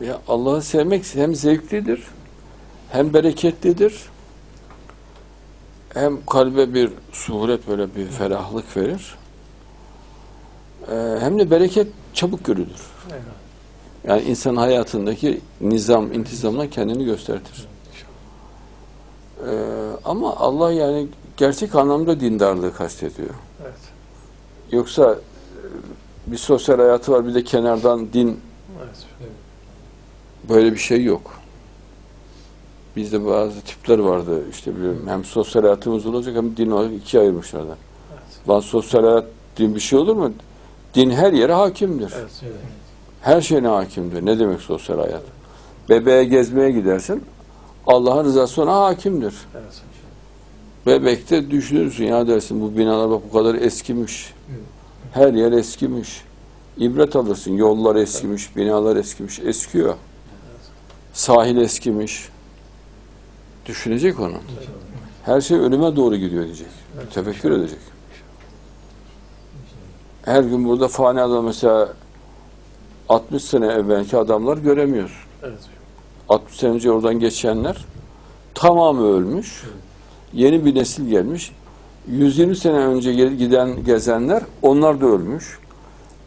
Ya Allah'ı sevmek hem zevklidir, hem bereketlidir, hem kalbe bir suhulet böyle bir ferahlık verir. Ee, hem de bereket çabuk görülür. Yani insan hayatındaki nizam, intizamına kendini göstertir. Ee, ama Allah yani gerçek anlamda dindarlığı kastediyor. Evet. Yoksa e, bir sosyal hayatı var bir de kenardan din Evet. Böyle bir şey yok. Bizde bazı tipler vardı işte biliyorum hem sosyal hayatımız olacak hem din olarak ikiye ayırmışlardı. Evet. Lan sosyal hayat din bir şey olur mu? Din her yere hakimdir. Evet. Her şeyine hakimdir. Ne demek sosyal hayat? Bebeğe gezmeye gidersin. Allah'ın rızası ona hakimdir. Evet. Bebekte düşünürsün ya dersin bu binalar bak bu kadar eskimiş. Her yer eskimiş. İbret alırsın. Yollar eskimiş, binalar eskimiş. Eskiyor. Sahil eskimiş. Düşünecek onu. Her şey önüme doğru gidiyor diyecek. Tefekkür edecek. Her gün burada fani adam mesela 60 sene evvelki adamlar göremiyoruz. Evet. 60 sene önce oradan geçenler tamamı ölmüş. Yeni bir nesil gelmiş. 120 sene önce giden gezenler onlar da ölmüş.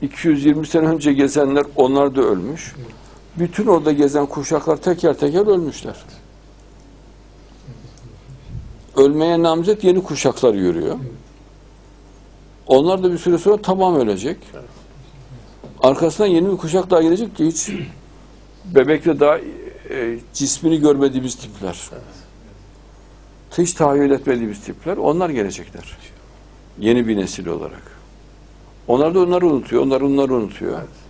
220 sene önce gezenler onlar da ölmüş. Bütün orada gezen kuşaklar teker teker ölmüşler. Ölmeye namzet yeni kuşaklar yürüyor. Onlar da bir süre sonra tamam ölecek. Arkasından yeni bir kuşak daha gelecek ki hiç bebekte daha e, cismini görmediğimiz tipler. Hiç tahayyül etmediğimiz tipler. Onlar gelecekler. Yeni bir nesil olarak. Onlar da onları unutuyor. Onlar onları unutuyor. Evet.